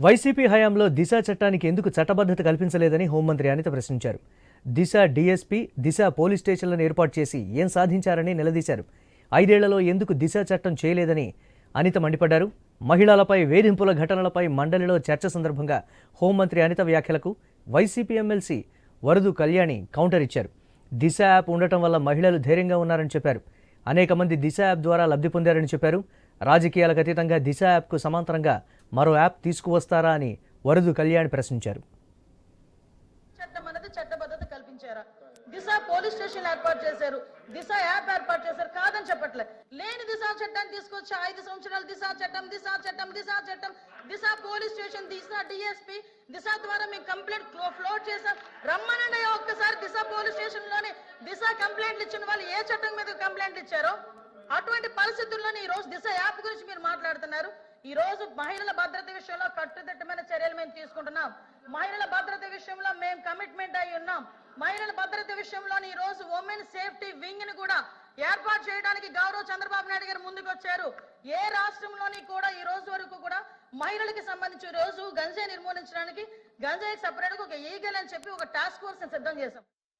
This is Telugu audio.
వైసీపీ హయాంలో దిశ చట్టానికి ఎందుకు చట్టబద్ధత కల్పించలేదని హోంమంత్రి అనిత ప్రశ్నించారు. దిశ డీఎస్పీ దిశ పోలీస్ స్టేషన్లను ఏర్పాటు చేసి ఏం సాధించారని నిలదీశారు. ఐదేళ్ళలో ఎందుకు దిశ చట్టం చేయలేదని అనిత మండిపడ్డారు. మహిళలపై వేధింపుల ఘటనలపై మండలిలో చర్చ సందర్భంగా హోంమంత్రి అనిత వ్యాఖ్యలకు YCP MLC Varadu Kalyani counter ఇచ్చారు. దిశ యాప్ ఉండటం వల్ల మహిళలు ధైర్యంగా ఉన్నారని చెప్పారు. అనేక మంది దిశ యాప్ ద్వారా లబ్ధి పొందారని చెప్పారు. రాజకీయాలకు అతీతంగా దిశ యాప్కు సమాంతరంగా మరో యాప్ తీసుకువస్తారా అని వరదు కళ్యాణ్ ప్రశ్నించారు. చట్టం అనేది చట్టబద్ధత కల్పించారా? దిశ పోలీస్ స్టేషన్ ఏర్పాటు చేశారు. దిశ యాప్ ఏర్పాటు చేశారు. కాదని చెప్పట్లే. లేని దిశ చట్టాన్ని తీసుకొచ్చి ఐదు సంవత్సరాలు దిశ చట్టం దిశ చట్టం దిశ చట్టం. Disha police station Disha DSP Disha ద్వారా మేము కంప్లైంట్ ఫ్లోట్ చేశాం. రమ్మనండి ఒక్కసారి దిశ పోలీస్ స్టేషన్లోనే దిశ కంప్లైంట్లు ఇచ్చిన వాళ్ళు ఏ చట్టం మీద కంప్లైంట్ ఇచ్చారో? అటువంటి పరిస్థితుల్లోనే ఈ రోజు దిశ యాప్ గురించి మీరు మాట్లాడుతున్నారు. ఈ రోజు మహిళల భద్రత విషయంలో కట్టుదిట్టమైన చర్యలు మేము తీసుకుంటున్నాం. మహిళల భద్రత విషయంలో మేము కమిట్మెంట్ అయి ఉన్నాం. మహిళల భద్రత విషయంలో ఈ రోజు ఉమెన్ సేఫ్టీ వింగ్ని కూడా ఏర్పాటు చేయడానికి గౌరవ చంద్రబాబు నాయుడు గారు ముందుకు వచ్చారు ఏ రాష్ట్రంలోని కూడా ఈ రోజు వరకు కూడా మహిళలకి సంబంధించి రోజు గంజాయి నిర్మూలించడానికి గంజాయికి సపరేట్గా ఒక ఈగల్ అని చెప్పి ఒక టాస్క్ ఫోర్స్ సిద్ధం చేశాం.